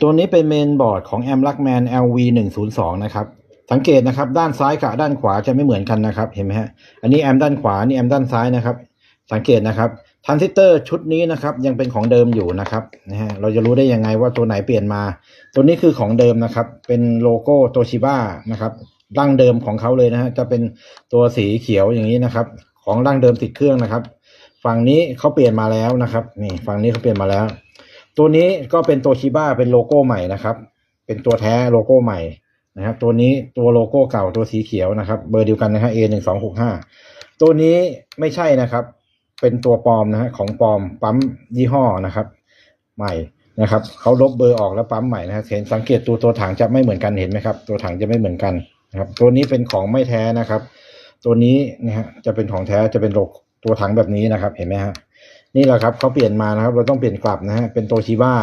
ตัวนี้เป็นเมนบอร์ดของ a m l u c k m a n LV 1 0 2 นะครับ สังเกตนะครับด้านซ้ายกับด้านขวาจะไม่เหมือนกันนะครับ เห็นไหมฮะ อันนี้แอมด้านขวา นี่แอมด้านซ้ายนะครับ สังเกตนะครับทันซิสเตอร์ชุดนี้นะครับยังเป็นของเดิมอยู่นะครับนะฮะเราจะรู้ได้ยังไงว่าตัวไหนเปลี่ยนมา ตัวนี้คือของเดิมนะครับ เป็นโลโก้โตชิบ้านะครับดั้งเดิมของเขาเลยนะฮะจะเป็นตัวสีเขียวอย่างนี้นะครับ ของดั้งเดิมติดเครื่องนะครับ ฝั่งนี้เขาเปลี่ยนมาแล้วนะครับ นี่ฝั่งนี้เขาเปลี่ยนมาแล้ว ตัวนี้ก็เป็นตัวชิบ้าเป็นโลโก้ใหม่นะครับ เป็นตัวแท้โลโก้ใหม่นะครับ ตัวนี้ตัวโลโก้เก่าตัวสีเขียวนะครับ เบอร์เดียวกันนะฮะ A หนึ่งสองหกห้าตัวนี้ไม่ใช่นะครับ เป็นตัวปลอมนะฮะของปลอมปั๊มยี่ห้อนะครับ ใหม่นะครับเขาลบเบอร์ออกแล้วปั๊มใหม่นะครับเห็นสังเกตตัวตัวถังจะไม่เหมือนกันเห็นไหมครับ ตัวถังจะไม่เหมือนกันนะครับ ตัวนี้เป็นของไม่แท้นะครับ ตัวนี้นะฮะจะเป็นของแท้จะเป็นโลตัวถังแบบนี้นะครับ เห็นไหมฮะ นี่แหละครับเขาเปลี่ยนมานะครับ เราต้องเปลี่ยนกลับนะฮะเป็นโตชิบ้า